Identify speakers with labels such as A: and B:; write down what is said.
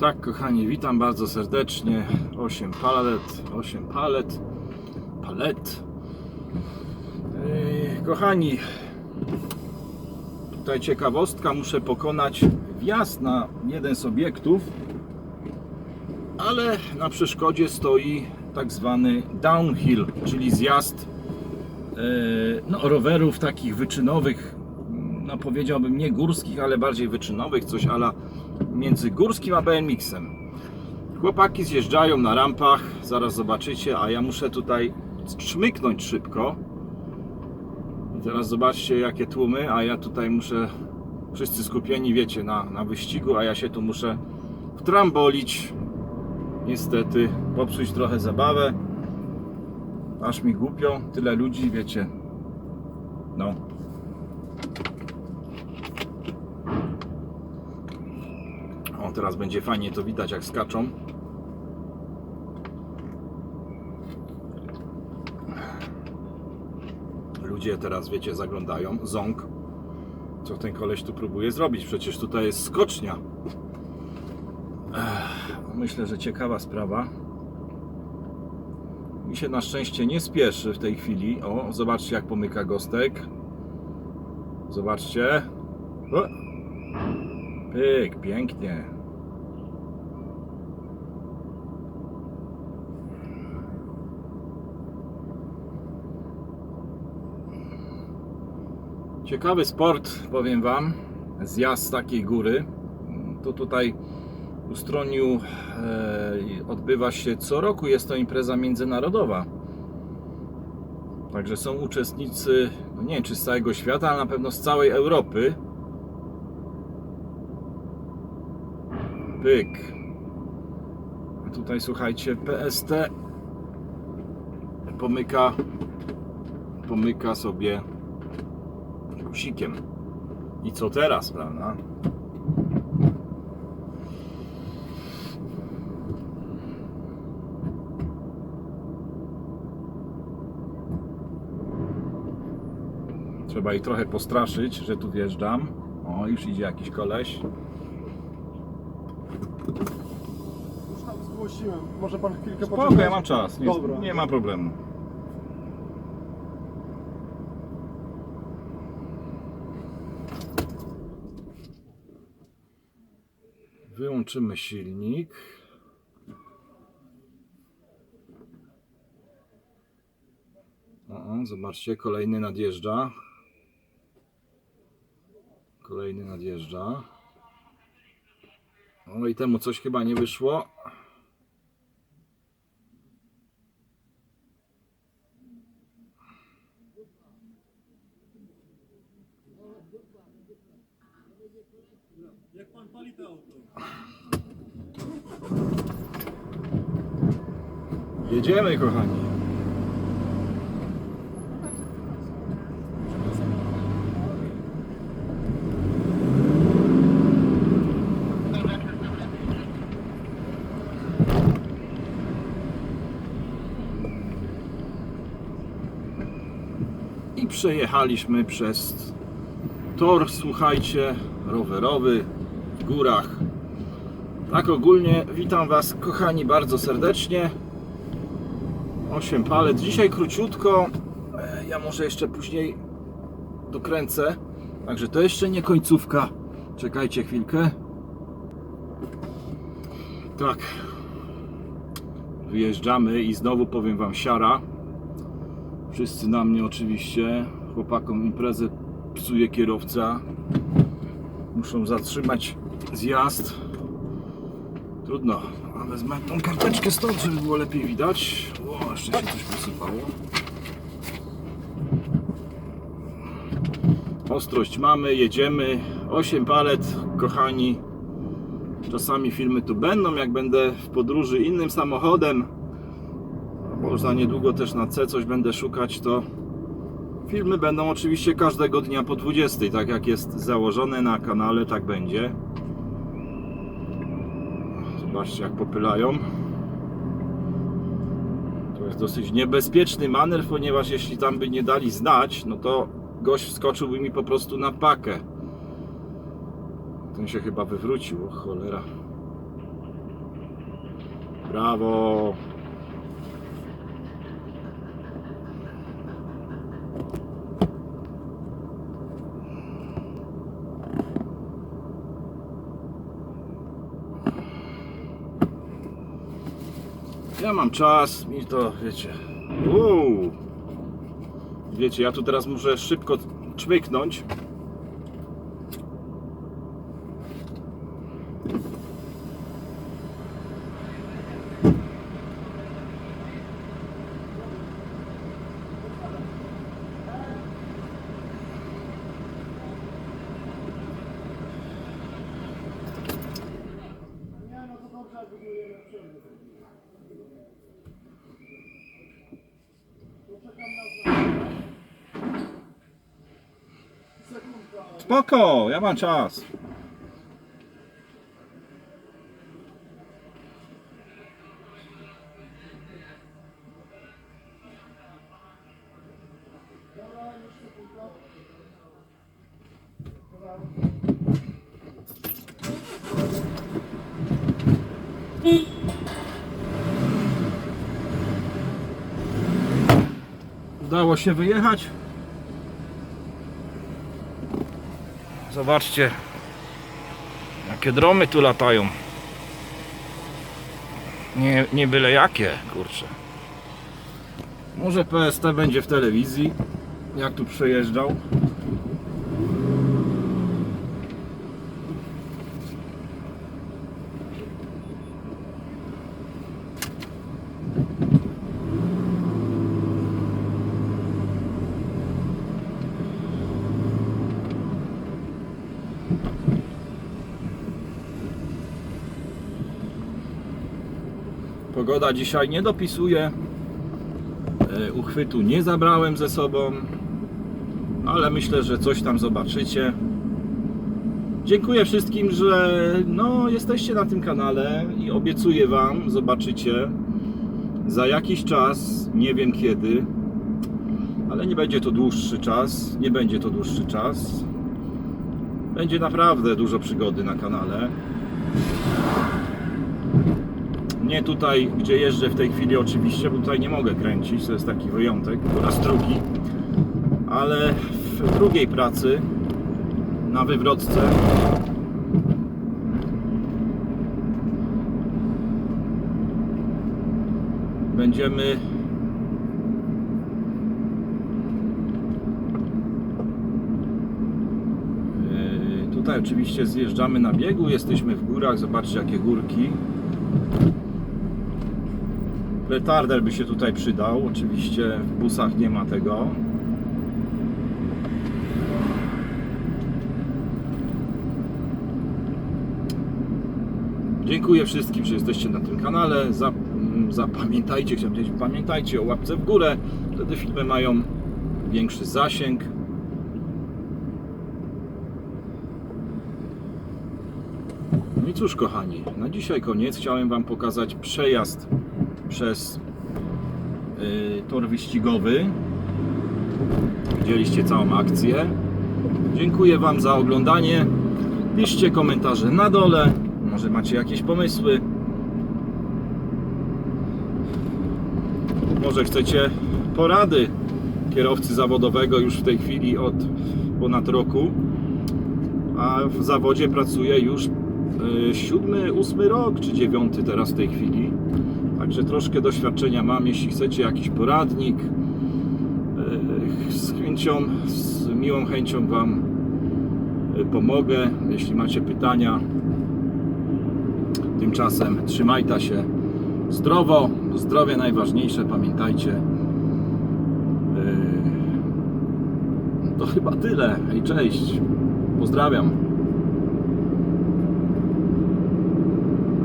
A: Tak, kochani, witam bardzo serdecznie. 8 palet, 8 palet, palet. Kochani, tutaj ciekawostka, muszę pokonać wjazd na jeden z obiektów, ale na przeszkodzie stoi tak zwany downhill, czyli zjazd yy, no, rowerów takich wyczynowych, no powiedziałbym nie górskich, ale bardziej wyczynowych, coś ala między górskim a BMX-em. Chłopaki zjeżdżają na rampach, zaraz zobaczycie, a ja muszę tutaj czmyknąć szybko. I teraz zobaczcie jakie tłumy, a ja tutaj muszę, wszyscy skupieni wiecie, na, na wyścigu, a ja się tu muszę wtrambolić. Niestety, popsuć trochę zabawę. Aż mi głupio, tyle ludzi, wiecie. No. Teraz będzie fajnie to widać, jak skaczą. Ludzie teraz, wiecie, zaglądają. Ząg. Co ten koleś tu próbuje zrobić? Przecież tutaj jest skocznia. Myślę, że ciekawa sprawa. Mi się na szczęście nie spieszy w tej chwili. O, zobaczcie jak pomyka gostek. Zobaczcie. Pyk, pięknie. Ciekawy sport, powiem Wam. Zjazd takiej góry. To tutaj w Ustroniu e, odbywa się co roku. Jest to impreza międzynarodowa. Także są uczestnicy, no nie wiem czy z całego świata, ale na pewno z całej Europy. Pyk. A tutaj słuchajcie, PST pomyka pomyka sobie guzikiem. I co teraz, prawda? Trzeba ich trochę postraszyć, że tu wjeżdżam. O, już idzie jakiś koleś.
B: Już tam zgłosiłem. Może pan chwilkę
A: Spoko, ja mam czas. Nie,
B: Dobra.
A: nie ma problemu. Wyłączymy silnik. O, zobaczcie, kolejny nadjeżdża. Kolejny nadjeżdża. O i temu coś chyba nie wyszło.
B: Jak pan pali to auto?
A: Jedziemy, kochani. I przejechaliśmy przez tor, słuchajcie, rowerowy górach. Tak ogólnie witam Was kochani bardzo serdecznie. 8 palet. Dzisiaj króciutko. E, Ja może jeszcze później dokręcę. Także to jeszcze nie końcówka. Czekajcie chwilkę. Tak. Wyjeżdżamy i znowu powiem Wam siara. Wszyscy na mnie oczywiście. Chłopakom imprezę psuje kierowca. Muszą zatrzymać zjazd. Trudno. A wezmę tą karteczkę stąd, żeby było lepiej widać. O, jeszcze się coś posypało. Ostrość mamy, jedziemy. 8 palet, kochani. Czasami filmy tu będą, jak będę w podróży innym samochodem. Za niedługo też na C coś będę szukać, to filmy będą oczywiście każdego dnia po 20. Tak jak jest założone na kanale, tak będzie. Zobaczcie jak popylają. To jest dosyć niebezpieczny manewr, ponieważ jeśli tam by nie dali znać, no to gość wskoczyłby mi po prostu na pakę. Ten się chyba wywrócił, o cholera. prawo. Ja mam czas, mi to wiecie. Wow. Wiecie, ja tu teraz muszę szybko czmyknąć. Spoko, ja mam czas. Udało się wyjechać. Zobaczcie, jakie dromy tu latają. Nie, nie byle jakie, kurczę. Może PST będzie w telewizji, jak tu przejeżdżał. Pogoda dzisiaj nie dopisuje. E, Uchwytu nie zabrałem ze sobą, ale myślę, że coś tam zobaczycie. Dziękuję wszystkim, że no, jesteście na tym kanale i obiecuję Wam, zobaczycie za jakiś czas, nie wiem kiedy, ale nie będzie to dłuższy czas, nie będzie to dłuższy czas. Będzie naprawdę dużo przygody na kanale. Nie tutaj, gdzie jeżdżę w tej chwili oczywiście, bo tutaj nie mogę kręcić, to jest taki wyjątek po raz drugi. Ale w drugiej pracy, na wywrotce, będziemy Yy, Tutaj oczywiście zjeżdżamy na biegu, jesteśmy w górach, zobaczcie jakie górki. Retarder by się tutaj przydał. Oczywiście w busach nie ma tego. Dziękuję wszystkim, że jesteście na tym kanale. Mm, zapamiętajcie, chciałem powiedzieć, pamiętajcie o łapce w górę. Wtedy filmy mają większy zasięg. No i cóż, kochani, na dzisiaj koniec. Chciałem Wam pokazać przejazd przez y, tor wyścigowy. Widzieliście całą akcję. Dziękuję Wam za oglądanie. Piszcie komentarze na dole. Może macie jakieś pomysły. Może chcecie porady kierowcy zawodowego już w tej chwili od ponad roku. A w zawodzie pracuję już y, siódmy, ósmy rok, czy dziewiąty teraz w tej chwili. Także troszkę doświadczenia mam. Jeśli chcecie jakiś poradnik, e, z chęcią, z miłą chęcią Wam e, pomogę. Jeśli macie pytania, tymczasem trzymajcie się zdrowo. Zdrowie najważniejsze, pamiętajcie. E, To chyba tyle. Hej, cześć. Pozdrawiam.